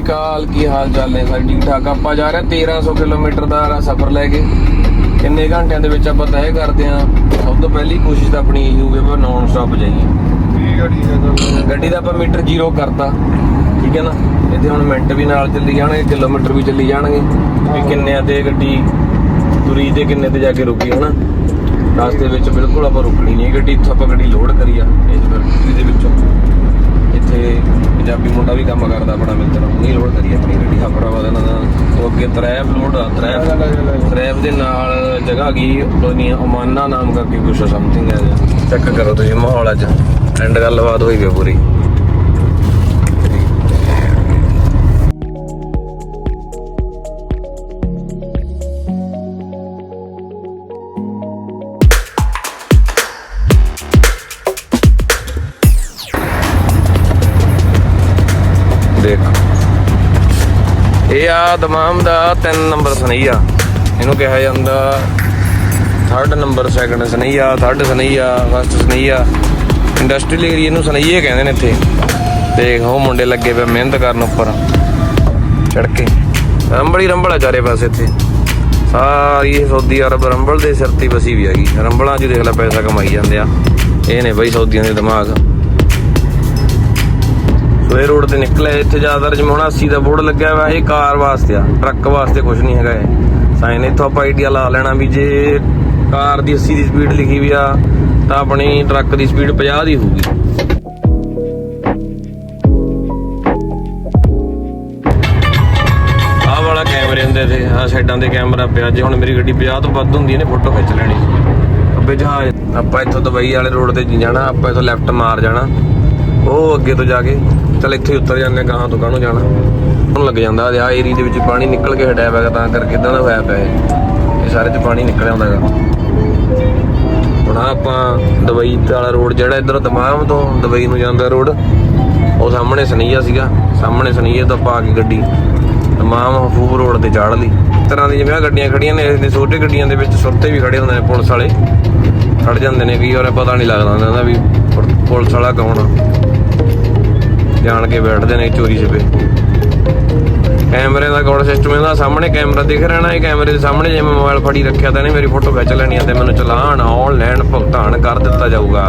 ਅਕਾਲ ਕੀ ਹਾਲ ਚਾਲ ਨੇ ਸਾਰੇ? ਠੀਕ ਠਾਕ ਆਪਾਂ ਜਾ ਰਹੇ ਹਾਂ 1300 ਕਿਲੋਮੀਟਰ ਦਾ ਸਫ਼ਰ ਲੈ ਕੇ। ਕਿੰਨੇ ਘੰਟਿਆਂ ਦੇ ਵਿੱਚ ਆਪਾਂ ਤੈਅ ਕਰਦੇ ਹਾਂ। ਸਭ ਤੋਂ ਪਹਿਲੀ ਕੋਸ਼ਿਸ਼ ਤਾਂ ਆਪਣੀ ਇਹੀ ਹੋਵੇ ਵੀ ਨੌਨ ਸਟਾਪ ਜਾਈਏ। ਠੀਕ ਆ ਠੀਕ ਆ ਚੱਲ ਗੱਡੀ ਦਾ ਆਪਾਂ ਮੀਟਰ ਜ਼ੀਰੋ ਕਰਤਾ। ਠੀਕ ਹੈ ਨਾ? ਇੱਥੇ ਹੁਣ ਮਿੰਟ ਵੀ ਨਾਲ ਚੱਲੀ ਜਾਣਗੇ ਕਿਲੋਮੀਟਰ ਵੀ ਚੱਲੀ ਜਾਣਗੇ। ਵੀ ਕਿੰਨਿਆਂ ਤੇ ਗੱਡੀ ਤੁਰੀ ਤੇ ਕਿੰਨੇ ਤੇ ਜਾ ਕੇ ਰੁਕੀ ਹਨਾ? ਰਸਤੇ ਵਿੱਚ ਬਿਲਕੁਲ ਆਪਾਂ ਰੁਕਣੀ ਨਹੀਂ ਗੱਡੀ ਇੱਥੋਂ ਆਪਾਂ ਗੱਡੀ ਲੋਡ ਕਰੀ ਆ। ਇਸ ਇੱਥੇ ਪੰਜਾਬੀ ਮੁੰਡਾ ਵੀ ਕੰਮ ਕਰਦਾ ਆਪਣਾ ਮਿੱਤਰ ਉਹਨੇ ਲੋਡ ਕਰੀ ਆਪਣੀ ਗੱਡੀ ਇਹਨਾਂ ਦਾ। ਉਹ ਅੱਗੇ ਤਰੈਬ ਲੋਡ ਆ ਤਰੈਬ ਤਰੈਬ ਦੇ ਨਾਲ ਜਗ੍ਹਾ ਗਈ ਉਹਨੀ ਅਮਾਨਾ ਨਾਮ ਕਰਕੇ ਕੁਛ ਸਮਥਿੰਗ ਹੈ। ਚੈੱਕ ਕਰੋ ਤੁਸੀਂ ਮਾਹੌਲ ਅੱਜ। ਐਂਡ ਗੱਲਬਾਤ ਹੋਈ ਪਈ ਪੂਰੀ। ਇਹ ਆ ਦਮਾਮ ਦਾ 3 ਨੰਬਰ ਸਨਈਆ। ਇਹਨੂੰ ਕਿਹਾ ਜਾਂਦਾ ਥਰਡ ਨੰਬਰ ਸੈਕੰਡ ਸਨਈਆ ਥਰਡ ਸਨਈਆ ਫਸਟ ਸਨਈਆ। ਇੰਡਸਟਰੀਅਲ ਏਰੀਆ ਨੂੰ ਸਨਈਏ ਕਹਿੰਦੇ ਨੇ ਇੱਥੇ। ਦੇਖ, ਉਹ ਮੁੰਡੇ ਲੱਗੇ ਪਏ ਮਿਹਨਤ ਕਰਨ ਉੱਪਰ। ਚੜ ਕੇ ਰੰਬਲ ਹੀ ਰੰਬਲ ਆ ਚਾਰੇ ਪਾਸੇ ਇੱਥੇ। ਸਾਰੀ ਇਹ ਸਾਊਦੀ ਅਰਬ ਰੰਬਲ ਦੇ ਸਿਰ ਤੇ ਵਸੀ ਵੀ ਹੈਗੀ। ਰੰਬਲਾਂ 'ਚ ਦੇਖ ਲੈ ਪੈਸਾ ਕਮਾਈ ਜਾਂਦੇ ਆ। ਇਹ ਨੇ ਬਈ ਸਾਊਦੀਆਂ ਦੇ ਦਿਮਾਗ। ਸੋ ਰੋਡ ਤੇ ਨਿਕਲਿਆ, ਇੱਥੇ ਜ਼ਿਆਦਾਤਰ ਜਿਵੇਂ ਹੁਣ 80 ਦਾ ਬੋਰਡ ਲੱਗਿਆ ਹੋਇਆ, ਇਹ ਕਾਰ ਵਾਸਤੇ ਆ, ਟਰੱਕ ਵਾਸਤੇ ਕੁਝ ਨਹੀਂ ਹੈਗਾ ਇਹ। ਸਾਈਨ ਇੱਥੋਂ ਆਪਾਂ ਆਈਡੀਆ ਲਾ ਲੈਣਾ ਵੀ ਜੇ ਕਾਰ ਦੀ 80 ਦੀ ਸਪੀਡ ਲਿਖੀ ਵੀ ਆ, ਤਾਂ ਆਪਣੀ ਟਰੱਕ ਦੀ ਸਪੀਡ 50 ਦੀ ਹੋਊਗੀ। ਕੈਮਰੇ ਹੁੰਦੇ ਤੇ, ਆਹ ਸਾਈਡਾਂ ਦੇ ਕੈਮਰਾ ਪਿਆ, ਜੇ ਹੁਣ ਮੇਰੀ ਗੱਡੀ 50 ਤੋਂ ਵੱਧ ਹੁੰਦੀ ਇਹਨੇ ਫੋਟੋ ਖਿੱਚ ਲੈਣੀ। ਅੱਬੇ ਜਹਾਜ਼, ਆਪਾਂ ਇੱਥੋਂ ਦੁਬਈ ਵਾਲੇ ਰੋਡ ਤੇ ਜਾਣਾ, ਆਪਾਂ ਇੱਥੋਂ ਲੈਫਟ ਮਾਰ ਜਾਣਾ। ਉਹ ਅੱਗੇ ਤੋਂ ਜਾ ਕੇ, ਚਲ ਇੱਥੇ ਹੀ ਉਤਰ ਜਾਂਦੇ ਗਾਹਾਂ ਤੋਂ ਕਾਹਨੂੰ ਜਾਣਾ। ਹੁਣ ਲੱਗ ਜਾਂਦਾ ਆ ਏਰੀਆ ਦੇ ਵਿੱਚ ਪਾਣੀ ਨਿਕਲ ਕੇ ਹਟਿਆ ਹੋਇਆ ਤਾਂ ਕਰਕੇ ਇਦਾਂ ਦਾ ਹੋਇਆ ਪਿਆ ਇਹ। ਸਾਰੇ ਚ ਪਾਣੀ ਨਿਕਲ ਆਉਂਦਾ ਹੈਗਾ ਹੁਣ ਆਪਾਂ ਦੁਬਈ ਵਾਲਾ ਰੋਡ ਜਿਹੜਾ ਇਧਰ ਦਮਾਮ ਤੋਂ ਦੁਬਈ ਨੂੰ ਜਾਂਦਾ ਰੋਡ, ਉਹ ਸਾਹਮਣੇ ਸਨਈਆ ਸੀਗਾ। ਸਾਹਮਣੇ ਸਨਈਏ ਤੋਂ ਪਾ ਕੇ ਗੱਡੀ, ਤਮਾਮ ਹਫੂਬ ਰੋਡ ਤੇ ਚਾੜ ਲਈ। ਤਰ੍ਹਾਂ ਦੀ ਜਿਵੇਂ ਆਹ ਗੱਡੀਆਂ ਖੜੀਆਂ ਨੇ ਇਸ ਦੇ ਛੋਟੇ ਗੱਡੀਆਂ ਦੇ ਵਿੱਚ ਸੁਰਤੇ ਵੀ ਖੜੇ ਹੁੰਦੇ ਨੇ ਪੁਲਿਸ ਵਾਲੇ। ਖੜ ਜਾਂਦੇ ਨੇ ਕਈ ਔਰ ਪਤਾ ਨਹੀਂ ਲੱਗਦਾ ਉਹਨਾਂ ਦਾ ਵੀ ਪੁਲਿਸ ਵਾਲਾ ਕੌਣ ਆ। ਜਾਣ ਕੇ ਬੈਠਦੇ ਨੇ ਚੋਰੀ ਛਿਪੇ। ਕੈਮਰੇ ਦਾ ਕੋਡ ਸਿਸਟਮ ਇਹਦਾ ਸਾਹਮਣੇ ਕੈਮਰਾ ਦਿਖ ਰਿਹਾ ਇਹ ਕੈਮਰੇ ਦੇ ਸਾਹਮਣੇ ਜੇ ਮੈਂ ਮੋਬਾਈਲ ਫੜੀ ਰੱਖਿਆ ਤਾਂ ਇਹਨੇ ਮੇਰੀ ਫੋਟੋ ਖਿੱਚ ਲੈਣੀ ਤੇ ਮੈਨੂੰ ਚਲਾਨ ਆਨਲਾਈਨ ਭੁਗਤਾਨ ਕਰ ਦਿੱਤਾ ਜਾਊਗਾ।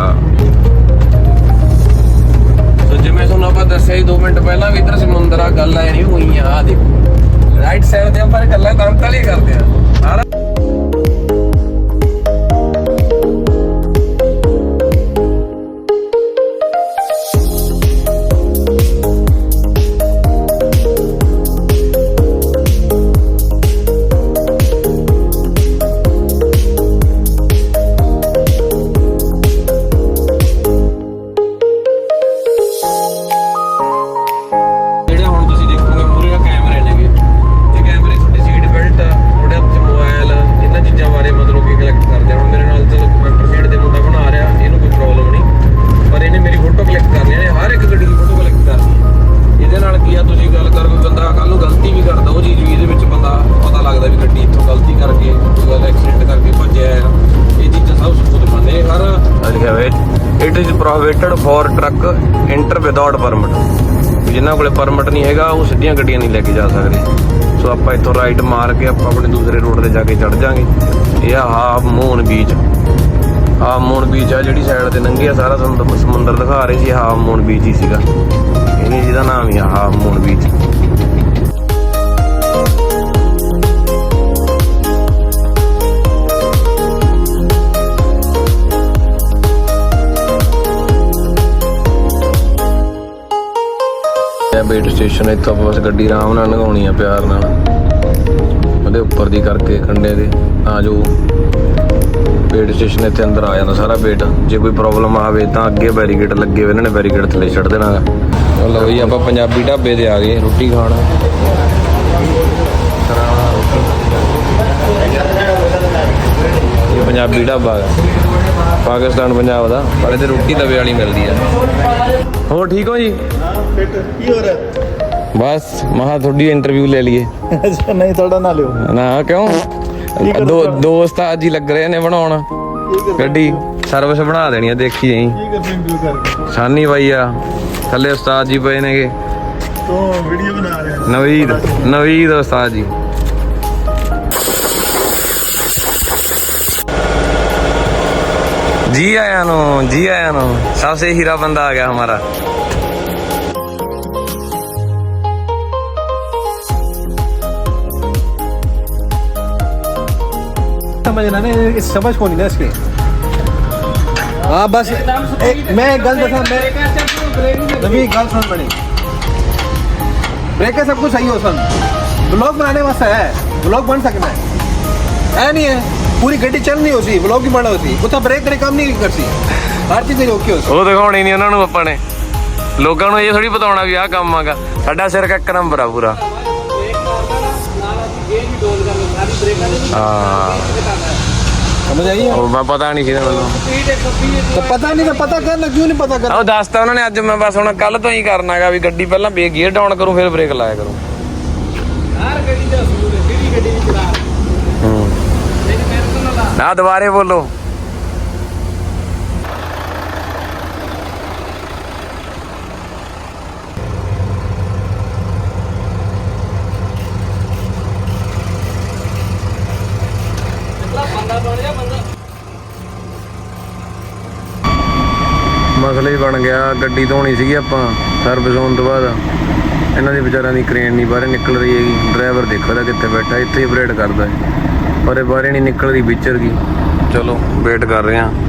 ਸੋ ਜਿਵੇਂ ਤੁਹਾਨੂੰ ਆਪਾਂ ਦੱਸਿਆ ਹੀ 2 ਮਿੰਟ ਪਹਿਲਾਂ ਵੀ ਇਧਰ ਸਮੁੰਦਰ ਆ ਗੱਲ ਆਈ ਨਹੀਂ ਹੋਈ ਆ ਆਹ ਦੇਖੋ। ਰਾਈਟ ਸਾਈਡ ਤੇ ਆਪਾਂ ਗੱਲਾਂ ਦੰਤ ਵਾਲੀ ਕਰਦੇ ਆ। ਲਿਖਿਆ it is prohibited for truck enter without permit ਜਿਨ੍ਹਾਂ ਕੋਲੇ ਪਰਮਿਟ ਨਹੀਂ ਹੈਗਾ, ਉਹ ਸਿੱਧੀਆਂ ਗੱਡੀਆਂ ਨਹੀਂ ਲੈ ਕੇ ਜਾ ਸਕਦੇ। ਸੋ ਆਪਾਂ ਇੱਥੋਂ ਰਾਈਟ ਮਾਰ ਕੇ ਆਪਾਂ ਆਪਣੇ ਦੂਸਰੇ ਰੋਡ ਤੇ ਜਾ ਕੇ ਚੜ ਜਾਾਂਗੇ। ਇਹ ਆ half moon beach half moon beach ਆ, ਜਿਹੜੀ ਸਾਈਡ ਤੇ ਨੰਗੀ ਆ, ਸਾਰਾ ਸਮੁੰਦਰ ਦਿਖਾ ਰਹੇ ਸੀ ਹਾਫ ਮੂਨ ਬੀਚ ਹੀ ਸੀਗਾ। ਇਹ ਨਹੀਂ ਜਿਹਦਾ ਨਾਮ ਹੀ ਆ ਹਾਫ ਮੂਨ ਬੀਚ ਸਟੇਸ਼ਨ ਇੱਥੋਂ ਆਪਾਂ ਬਸ ਗੱਡੀ ਆਰਾਮ ਨਾਲ ਲੰਘਾਉਣੀ ਆ, ਪਿਆਰ ਨਾਲ। ਉਹਦੇ ਉੱਪਰ ਦੀ ਕਰਕੇ ਕੰਡੇ ਦੇ, ਤਾਂ ਜੋ ਬੇਟ ਸਟੇਸ਼ਨ ਇੱਥੇ ਅੰਦਰ ਆ ਜਾਂਦਾ, ਸਾਰਾ ਬੇਟ ਜੇ ਕੋਈ ਪ੍ਰੋਬਲਮ ਆਵੇ ਤਾਂ ਅੱਗੇ ਬੈਰੀਕੇਡ ਲੱਗੇ ਹੋਏ ਇਹਨਾਂ ਨੇ ਬੈਰੀਕੇਡ ਥੱਲੇ ਛੱਡ ਦੇਣਾ ਗਾ। ਜੀ ਆਪਾਂ ਪੰਜਾਬੀ ਢਾਬੇ ਤੇ ਆ ਗਏ, ਰੋਟੀ ਖਾਣ। ਇਹ ਪੰਜਾਬੀ ਢਾਬਾ ਹੈ ਪਾਕਿਸਤਾਨ ਪੰਜਾਬ ਦਾ। ਪਰ ਇਹਦੇ ਰੋਟੀ ਤਵੇ ਵਾਲੀ ਮਿਲਦੀ ਆ। ਹੋਰ ਠੀਕ ਹੋ ਜੀ? ਫਿੱਟ ਕੀ ਹੋ ਰਿਹਾ ਬਸ ਮਹਾ ਤੁਹਾਡੀ ਇੰਟਰਵਿਊ ਲੈ ਲਈਏ। ਅੱਛਾ ਨਹੀਂ ਤੁਹਾਡਾ ਨਾ ਲਿਓ। ਨਾ ਕਿਉਂ? ਦੋ? ਦੋਸਤ ਅੱਜ ਹੀ ਲੱਗ ਰਹੇ ਨੇ ਬਣਾਉਣ। ਗੱਡੀ। ਸਰਵਿਸ ਬਣਾ ਦੇਣੀ ਆ ਦੇਖੀ ਜਾਈ। ਕੀ ਕਰਦੇ ਇੰਟਰਵਿਊ ਕਰਕੇ ਸਾਨੀ ਬਾਈ ਆ ਥੱਲੇ ਉਸਤਾਦ ਜੀ ਪਏ ਨੇਗੇ। ਤੂੰ ਵੀਡੀਓ ਬਣਾ ਰਿਹਾ। ਨਵੀਦ ਨਵੀਦ ਉਸਤਾਦ ਜੀ। जी आया नो जी आया नो सबसे हीरा बंदा आ गया हमारा समझना ना ये समझ को नहीं ना इसके हाँ बस एक मैं एक गल दसा मैं नवी गल सुन बनी ब्रेक है सब कुछ सही हो सन ब्लॉग बनाने वास्ते है ब्लॉग बन सकना है है नहीं है ਪੂਰੀ ਗੱਡੀ ਚੱਲਣੀ ਹੋਸੀ ਵਲੌਗ ਹੀ ਬਣਾ ਹੋਸੀ ਉਥੇ ਬ੍ਰੇਕ ਕਰੇ ਕੰਮ ਨਹੀਂ ਕਰਸੀ ਹਰ ਚੀਜ਼ ਓਕੇ ਹੋਸੀ ਉਹ ਦਿਖਾਉਣੀ ਨਹੀਂ ਉਹਨਾਂ ਨੂੰ ਆਪਾਂ ਨੇ। ਲੋਕਾਂ ਨੂੰ ਇਹ ਥੋੜੀ ਬਤਾਉਣਾ ਵੀ ਆਹ ਕੰਮ ਆਗਾ ਸਾਡਾ ਸਿਰ ਕੱਕ ਨੰਬਰ ਆ ਪੂਰਾ। ਉਹ ਮੈਂ ਪਤਾ ਨਹੀਂ ਕਿਹਦੇ ਵੱਲੋਂ ਤਾਂ ਪਤਾ ਨਹੀਂ ਤਾਂ ਪਤਾ ਕਰਨਾ ਕਿਉਂ ਨਹੀਂ ਪਤਾ ਕਰਨਾ? ਉਹ ਦੱਸਤਾ ਉਹਨਾਂ ਨੇ ਅੱਜ ਮੈਂ ਬਸ ਹੁਣ ਕੱਲ ਤੋਂ ਹੀ ਕਰਨਾਗਾ ਵੀ ਗੱਡੀ ਪਹਿਲਾਂ ਬੇ ਗੇਅਰ ਡਾਊਨ ਕਰੂੰ ਫਿਰ ਬ੍ਰੇਕ ਲਾਇਆ ਕਰੂੰ। ਯਾਰ ਗੱਡੀ ਦਾ ਅਸੂਲ ਹੈ ਜਿਹੜੀ ਗੱਡੀ ਵੀ ਚਲਾ ਹੂੰ। ਨਾ ਦੁਬਾਰੇ ਬੋਲੋ। ਮਸਲਾ ਹੀ ਬਣ ਗਿਆ, ਗੱਡੀ ਧੋਣੀ ਸੀਗੀ ਆਪਾਂ ਸਰਵਿਸ ਹੋਣ ਤੋਂ ਬਾਅਦ। ਇਹਨਾਂ ਦੀ ਵਿਚਾਰਿਆਂ ਦੀ ਕ੍ਰੇਨ ਨਹੀਂ ਬਾਹਰ ਨਿਕਲ ਰਹੀ ਹੈਗੀ ਡਰਾਈਵਰ ਦੇਖੋ ਦਾ ਕਿੱਥੇ ਬੈਠਾ, ਇੱਥੇ ਹੀ ਬਰੇਡ ਕਰਦਾ ਹੈ। ਪਰ ਇਹ ਬਾਹਰ ਨਹੀਂ ਨਿਕਲਦੀ ਵਿਚਰ ਗਈ। ਚਲੋ ਵੇਟ ਕਰ ਰਹੇ ਹਾਂ।